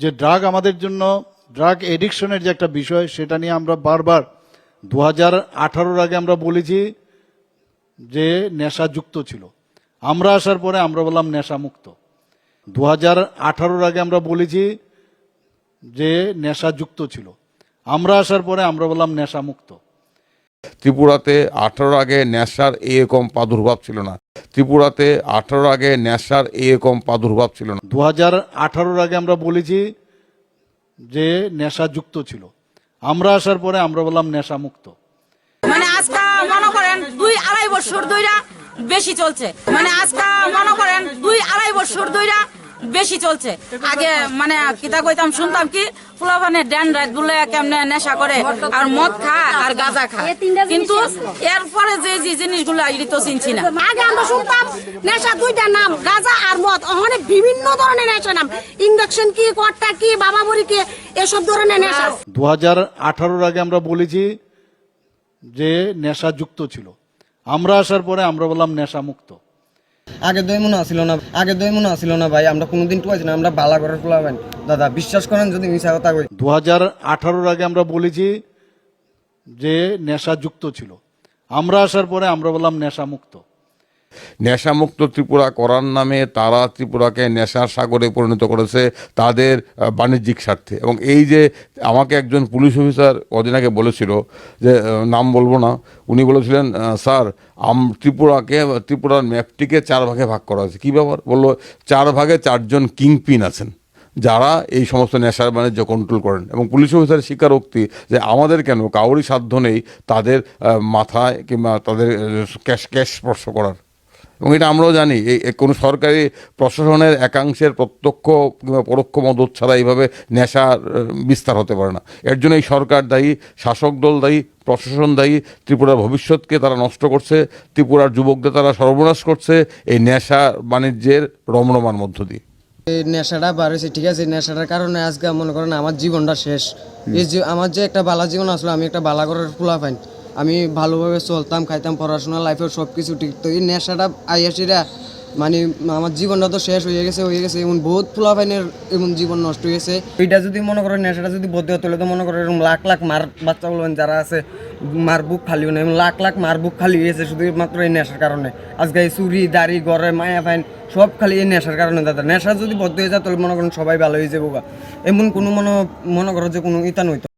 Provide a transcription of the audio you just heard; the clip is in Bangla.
যে ড্রাগ আমাদের জন্য ড্রাগ এডিকশনের যে একটা বিষয়, সেটা নিয়ে আমরা বারবার দু হাজার আগে আমরা বলেছি যে নেশাযুক্ত ছিল। আমরা আসার পরে আমরা বললাম নেশামুক্ত। দু হাজার আগে আমরা বলেছি যে নেশাযুক্ত ছিল। আমরা আসার পরে আমরা বললাম নেশামুক্ত। ত্রিপুরাতে আঠারোর আগে নেশার এরকম প্রাদুর্ভাব ছিল না। ত্রিপুরাতে আঠারোর আগে নেশার এরকম প্রাদুর্ভাব ছিল না। দু হাজার আঠারোর আগে আমরা বলেছি যে নেশা যুক্ত ছিল। আমরা আসার পরে আমরা বললাম নেশা মুক্ত। মানে আজকা মনে করেন দুই আড়াই বছর ধইরা বেশি চলছে। মানে আজকা মনে করেন দুই আড়াই বছর ধইরা বেশি চলছে। আগে মানে কিতা কইতাম শুনতাম কি ফুলাভানে ড্যান রাত বলে কেমনে নেশা করে আর মদ খা আর গাঁজা খা। কিন্তু এরপরে যে যে জিনিসগুলো এটি তো চিনছি না। আগে আমরা শুনতাম নেশা দুইটা নাম গাঁজা আর মদ। ওখানে বিভিন্ন ধরনের নেশা নাম। ইন্ডাকশন কি কট্টা কি বাবা বড়ি কি এসব ধরনের নেশা। দু হাজার আঠারোর আগে আমরা বলেছি যে নেশা যুক্ত ছিল। আমরা আসার পরে আমরা বললাম নেশামুক্ত। আগে দই মনে আসিল না, আগে দই মনে আসিল না ভাই, আমরা কোনোদিন টুয়াইছি না, আমরা বালা করে ফেলাবেন দাদা, বিশ্বাস করেন যদি মিশা কথা কই। দু হাজার আঠারোর আগে আমরা বলেছি যে নেশা যুক্ত ছিল। আমরা আসার পরে আমরা বললাম নেশামুক্ত। নেশামুক্ত ত্রিপুরা করার নামে তারা ত্রিপুরাকে নেশার সাগরে পরিণত করেছে তাদের বাণিজ্যিক স্বার্থে। এবং এই যে আমাকে একজন পুলিশ অফিসার কদিন আগে বলেছিল যে নাম বলব না, উনি বলেছিলেন স্যার, আম, ত্রিপুরাকে, ত্রিপুরার ম্যাপটিকে চার ভাগে ভাগ করা হয়েছে। কী ব্যাপার? বলল, চার ভাগে চারজন কিংপিন আছেন, যারা এই সমস্ত নেশার বাণিজ্য কন্ট্রোল করেন। এবং পুলিশ অফিসারের স্বীকারোক্তি যে, আমাদের কেন? কাউরই সাধ্য নেই তাদের মাথায় কিংবা তাদের ক্যাশ ক্যাশ স্পর্শ করার। এবং এটা আমরাও জানি এই কোনো সরকারি প্রশাসনের একাংশের প্রত্যক্ষ কিংবা পরোক্ষ মদত ছাড়া এইভাবে নেশার বিস্তার হতে পারে না। এর জন্য এই সরকার দায়ী শাসক দল দায়ী প্রশাসন দায়ী ত্রিপুরার ভবিষ্যৎকে তারা নষ্ট করছে ত্রিপুরার যুবকদের তারা সর্বনাশ করছে এই নেশা বাণিজ্যের রমরমার মধ্য দিয়ে। এই নেশাটা বাড়েছে ঠিক আছে নেশাটার কারণে আজকে মনে করেন আমার জীবনটা শেষ। এই যে আমার যে একটা বালা জীবন আসলো আমি একটা বালা করার ফুলা পাইন। আমি ভালোভাবে চলতাম, খাইতাম, পড়াশোনা লাইফে সব কিছু ঠিক। তো এই নেশাটা আইয়াসিরা মানে আমার জীবনটা তো শেষ হয়ে গেছে হয়ে গেছে। এমন বহুত ফুলা পাইনের এমন জীবন নষ্ট হয়েছে এইটা যদি মনে করেন, নেশাটা যদি বদলে হতো তো মনে করেন এরকম লাখ লাখ মার বাচ্চা বলবেন, যারা আছে, মার বুক খালি না লাখ লাখ মার বুক খালি হয়েছে শুধুমাত্র এই নেশার কারণে। আজকে চুরি, দাড়ি, গড়ে, মায়া ফাইন, সব খালি এই নেশার কারণে দাদা। নেশা যদি বদ্ধ হয়ে যায়, তাহলে মনে করেন সবাই ভালো হয়ে যাব। এমন কোনো মনে মনে করো যে কোনো ইতা নইতো